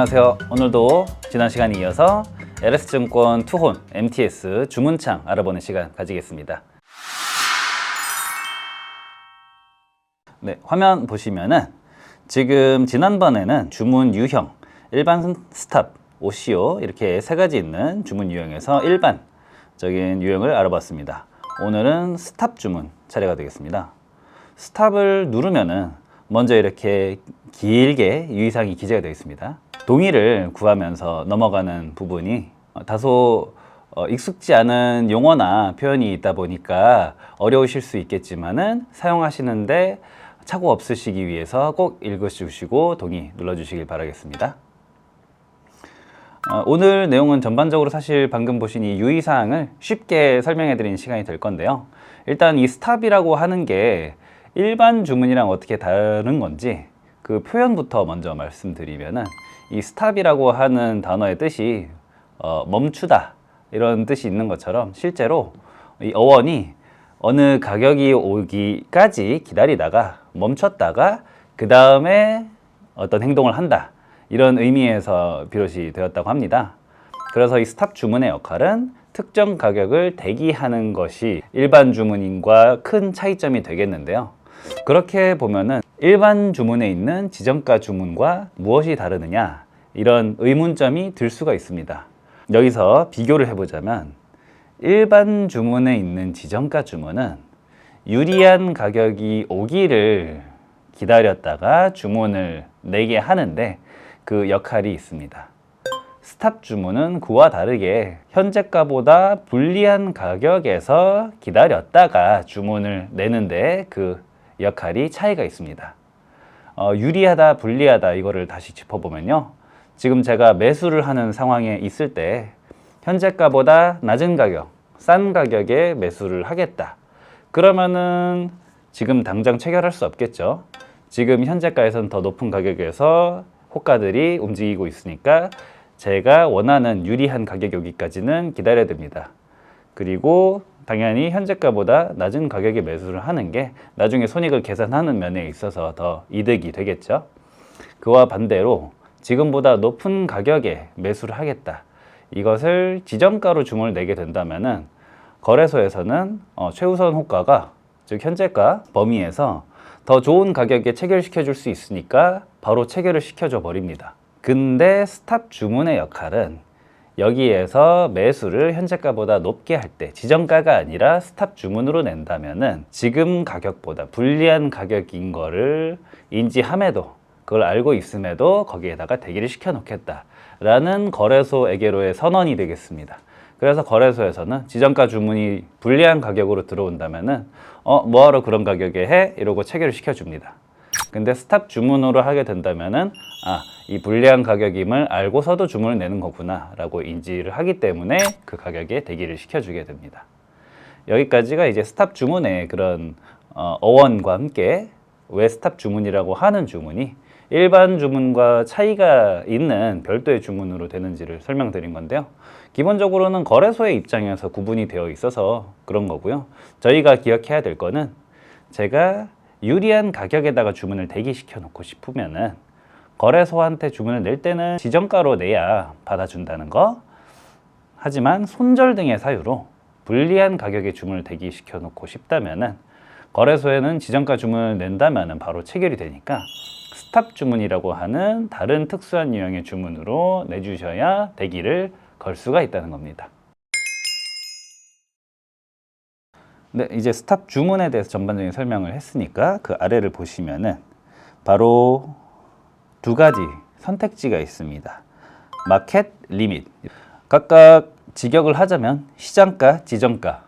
안녕하세요. 오늘도 지난 시간에 이어서 LS증권 투혼 MTS 주문창 알아보는 시간 가지겠습니다. 네, 화면 보시면은 지금 지난번에는 주문 유형, 일반 스탑, OCO 이렇게 세 가지 있는 주문 유형에서 일반적인 유형을 알아봤습니다. 오늘은 스탑 주문 차례가 되겠습니다. 스탑을 누르면은 먼저 이렇게 길게 유의사항이 기재가 되어 있습니다. 동의를 구하면서 넘어가는 부분이 어, 다소 어, 익숙지 않은 용어나 표현이 있다 보니까 어려우실 수 있겠지만은 사용하시는데 착오 없으시기 위해서 꼭 읽으시고 동의 눌러주시길 바라겠습니다. 어, 오늘 내용은 전반적으로 사실 방금 보신 이 유의사항을 쉽게 설명해 드리는 시간이 될 건데요. 일단 이 스탑이라고 하는 게 일반 주문이랑 어떻게 다른 건지 그 표현부터 먼저 말씀드리면은 이 스탑이라고 하는 단어의 뜻이 어, 멈추다 이런 뜻이 있는 것처럼 실제로 이 어원이 어느 가격이 오기까지 기다리다가 멈췄다가 그 다음에 어떤 행동을 한다 이런 의미에서 비롯이 되었다고 합니다. 그래서 이 스탑 주문의 역할은 특정 가격을 대기하는 것이 일반 주문인과 큰 차이점이 되겠는데요. 그렇게 보면은 일반 주문에 있는 지정가 주문과 무엇이 다르느냐 이런 의문점이 들 수가 있습니다. 여기서 비교를 해보자면 일반 주문에 있는 지정가 주문은 유리한 가격이 오기를 기다렸다가 주문을 내게 하는데 그 역할이 있습니다. 스탑 주문은 그와 다르게 현재가보다 불리한 가격에서 기다렸다가 주문을 내는데 그 역할이 차이가 있습니다. 어, 유리하다, 불리하다 이거를 다시 짚어보면요. 지금 제가 매수를 하는 상황에 있을 때 현재가보다 낮은 가격, 싼 가격에 매수를 하겠다. 그러면은 지금 당장 체결할 수 없겠죠. 지금 현재가에서는 더 높은 가격에서 호가들이 움직이고 있으니까 제가 원하는 유리한 가격 여기까지는 기다려야 됩니다. 그리고 당연히 현재가보다 낮은 가격에 매수를 하는 게 나중에 손익을 계산하는 면에 있어서 더 이득이 되겠죠. 그와 반대로 지금보다 높은 가격에 매수를 하겠다. 이것을 지정가로 주문을 내게 된다면은 거래소에서는 어, 최우선 호가가 즉 현재가 범위에서 더 좋은 가격에 체결시켜 줄 수 있으니까 바로 체결을 시켜줘 버립니다. 근데 스탑 주문의 역할은 여기에서 매수를 현재가보다 높게 할 때 지정가가 아니라 스탑 주문으로 낸다면은 지금 가격보다 불리한 가격인 거를 인지함에도 그걸 알고 있음에도 거기에다가 대기를 시켜 놓겠다라는 거래소에게로의 선언이 되겠습니다. 그래서 거래소에서는 지정가 주문이 불리한 가격으로 들어온다면은 어 뭐하러 그런 가격에 해 이러고 체결을 시켜줍니다. 근데 스탑 주문으로 하게 된다면은 아, 이 불리한 가격임을 알고서도 주문을 내는 거구나 라고 인지를 하기 때문에 그 가격에 대기를 시켜주게 됩니다. 여기까지가 이제 스탑 주문의 그런 어, 어원과 함께 왜 스탑 주문이라고 하는 주문이 일반 주문과 차이가 있는 별도의 주문으로 되는지를 설명드린 건데요. 기본적으로는 거래소의 입장에서 구분이 되어 있어서 그런 거고요. 저희가 기억해야 될 거는 제가 유리한 가격에다가 주문을 대기시켜 놓고 싶으면은 거래소한테 주문을 낼 때는 지정가로 내야 받아준다는 거. 하지만 손절 등의 사유로 불리한 가격에 주문을 대기시켜 놓고 싶다면은 거래소에는 지정가 주문을 낸다면은 바로 체결이 되니까 스탑 주문이라고 하는 다른 특수한 유형의 주문으로 내주셔야 대기를 걸 수가 있다는 겁니다. 네, 이제 스탑 주문에 대해서 전반적인 설명을 했으니까 그 아래를 보시면은 바로 두 가지 선택지가 있습니다. 마켓 리밋. 각각 직역을 하자면 시장가, 지정가.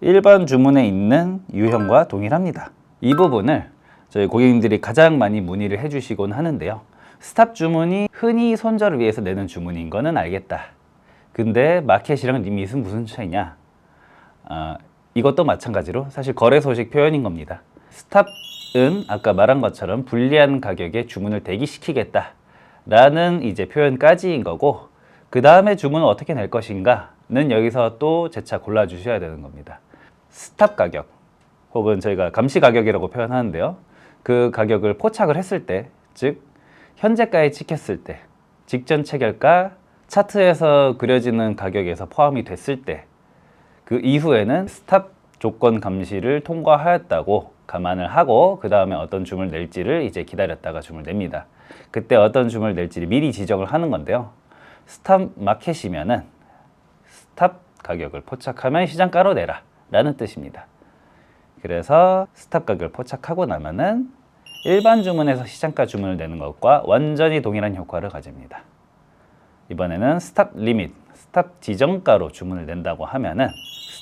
일반 주문에 있는 유형과 동일합니다. 이 부분을 저희 고객님들이 가장 많이 문의를 해주시곤 하는데요. 스탑 주문이 흔히 손절을 위해서 내는 주문인 거는 알겠다. 근데 마켓이랑 리밋은 무슨 차이냐? 아, 이것도 마찬가지로 사실 거래 소식 표현인 겁니다. 스탑은 아까 말한 것처럼 불리한 가격에 주문을 대기시키겠다. 라는 이제 표현까지인 거고, 그 다음에 주문을 어떻게 낼 것인가는 여기서 또 재차 골라주셔야 되는 겁니다. 스탑 가격, 혹은 저희가 감시 가격이라고 표현하는데요. 그 가격을 포착을 했을 때, 즉, 현재가에 찍혔을 때, 직전 체결가 차트에서 그려지는 가격에서 포함이 됐을 때 그 이후에는 스탑 조건 감시를 통과하였다고 감안을 하고 그 다음에 어떤 줌을 낼지를 이제 기다렸다가 줌을 냅니다. 그때 어떤 줌을 낼지를 미리 지정을 하는 건데요. 스탑 마켓이면은 스탑 가격을 포착하면 시장가로 내라 라는 뜻입니다. 그래서 스탑 가격을 포착하고 나면은 일반 주문에서 시장가 주문을 내는 것과 완전히 동일한 효과를 가집니다. 이번에는 스탑 리밋, 스탑 지정가로 주문을 낸다고 하면은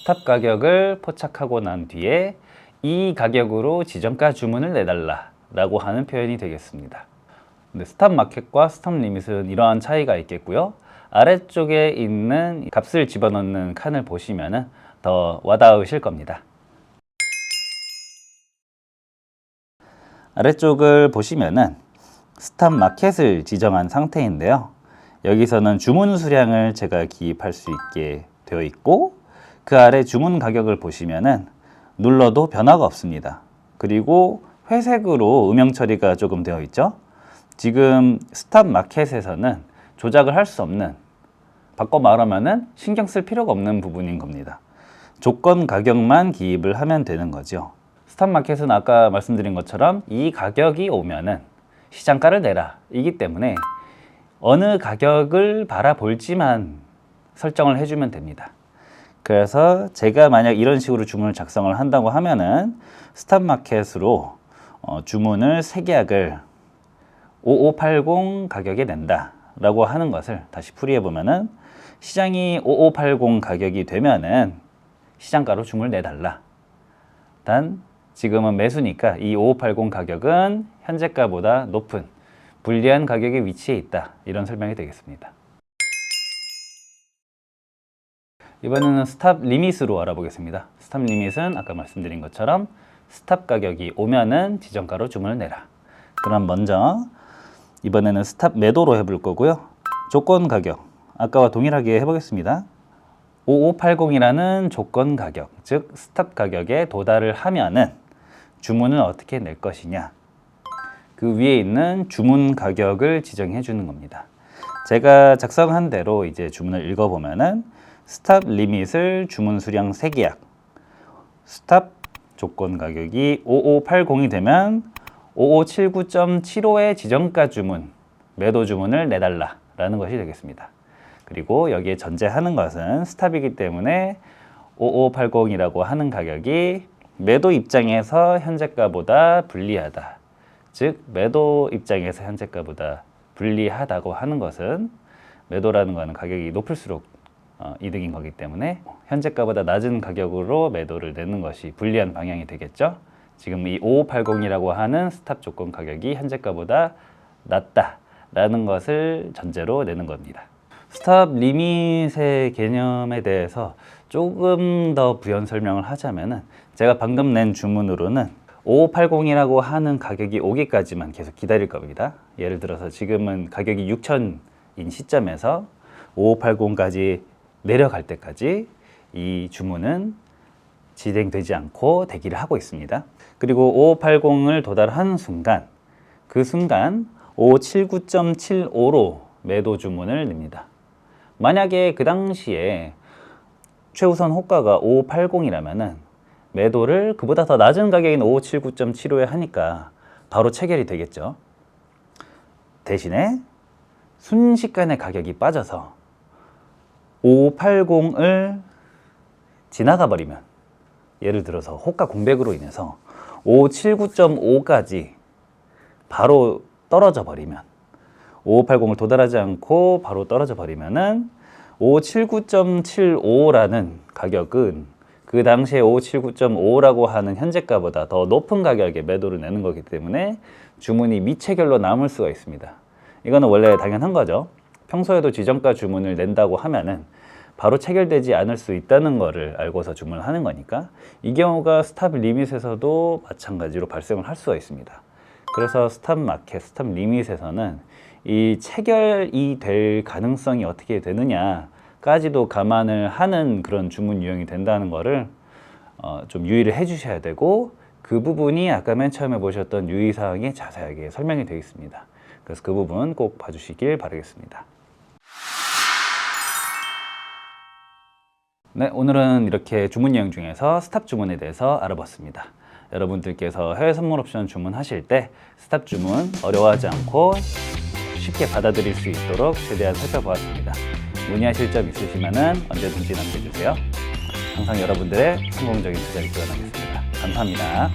스탑 가격을 포착하고 난 뒤에 이 가격으로 지정가 주문을 내달라 라고 하는 표현이 되겠습니다. 근데 스탑 마켓과 스탑 리밋은 이러한 차이가 있겠고요. 아래쪽에 있는 값을 집어넣는 칸을 보시면은 더 와닿으실 겁니다. 아래쪽을 보시면은 스탑 마켓을 지정한 상태인데요. 여기서는 주문 수량을 제가 기입할 수 있게 되어 있고 그 아래 주문 가격을 보시면은 눌러도 변화가 없습니다. 그리고 회색으로 음영 처리가 조금 되어 있죠. 지금 스탑 마켓에서는 조작을 할 수 없는 바꿔 말하면은 신경 쓸 필요가 없는 부분인 겁니다. 조건 가격만 기입을 하면 되는 거죠. 스탑 마켓은 아까 말씀드린 것처럼 이 가격이 오면은 시장가를 내라 이기 때문에 어느 가격을 바라볼지만 설정을 해주면 됩니다. 그래서 제가 만약 이런 식으로 주문을 작성을 한다고 하면은 스탑 마켓으로 어, 주문을 세 계약을 5580 가격에 낸다 라고 하는 것을 다시 풀이해 보면은 시장이 5580 가격이 되면은 시장가로 주문을 내달라. 단 지금은 매수니까 이 5580 가격은 현재가보다 높은 불리한 가격에 위치해 있다. 이런 설명이 되겠습니다. 이번에는 스탑 리밋으로 알아보겠습니다. 스탑 리밋은 아까 말씀드린 것처럼 스탑 가격이 오면은 지정가로 주문을 내라. 그럼 먼저 이번에는 스탑 매도로 해볼 거고요. 조건 가격 아까와 동일하게 해보겠습니다. 5580이라는 조건 가격, 즉 스탑 가격에 도달을 하면은 주문을 어떻게 낼 것이냐. 그 위에 있는 주문 가격을 지정해 주는 겁니다. 제가 작성한 대로 이제 주문을 읽어보면은 스탑 리밋을 주문 수량 3계약, 스탑 조건 가격이 5580이 되면 5579.75의 지정가 주문, 매도 주문을 내달라 라는 것이 되겠습니다. 그리고 여기에 전제하는 것은 스탑이기 때문에 5580이라고 하는 가격이 매도 입장에서 현재가보다 불리하다. 즉 매도 입장에서 현재가보다 불리하다고 하는 것은 매도라는 것은 가격이 높을수록 어, 이득인 거기 때문에 현재가보다 낮은 가격으로 매도를 내는 것이 불리한 방향이 되겠죠. 지금 이 5580이라고 하는 스탑 조건 가격이 현재가보다 낮다라는 것을 전제로 내는 겁니다. 스탑 리밋의 개념에 대해서 조금 더 부연 설명을 하자면 은 제가 방금 낸 주문으로는 5580이라고 하는 가격이 오기까지만 계속 기다릴 겁니다. 예를 들어서 지금은 가격이 6천인 시점에서 5580까지 내려갈 때까지 이 주문은 진행되지 않고 대기를 하고 있습니다. 그리고 5580을 도달한 순간 그 순간 579.75로 매도 주문을 냅니다. 만약에 그 당시에 최우선 호가가 5580이라면은 매도를 그보다 더 낮은 가격인 5579.75에 하니까 바로 체결이 되겠죠. 대신에 순식간에 가격이 빠져서 5580을 지나가 버리면 예를 들어서 호가 공백으로 인해서 579.5까지 바로 떨어져 버리면 5580을 도달하지 않고 바로 떨어져 버리면은 579.75라는 가격은 그 당시에 579.5라고 하는 현재가보다 더 높은 가격에 매도를 내는 거기 때문에 주문이 미체결로 남을 수가 있습니다. 이거는 원래 당연한 거죠. 평소에도 지정가 주문을 낸다고 하면은 바로 체결되지 않을 수 있다는 것을 알고서 주문을 하는 거니까 이 경우가 스탑 리밋에서도 마찬가지로 발생을 할 수가 있습니다. 그래서 스탑 마켓, 스탑 리밋에서는 이 체결이 될 가능성이 어떻게 되느냐 까지도 감안을 하는 그런 주문 유형이 된다는 것을 어, 좀 유의를 해 주셔야 되고 그 부분이 아까 맨 처음에 보셨던 유의사항에 자세하게 설명이 되어 있습니다. 그래서 그 부분 꼭 봐주시길 바라겠습니다. 네, 오늘은 이렇게 주문 내용 중에서 스탑 주문에 대해서 알아봤습니다. 여러분들께서 해외 선물 옵션 주문하실 때 스탑 주문 어려워하지 않고 쉽게 받아들일 수 있도록 최대한 살펴보았습니다. 문의하실 점 있으시면 언제든지 남겨주세요. 항상 여러분들의 성공적인 투자를 기원하겠습니다. 감사합니다.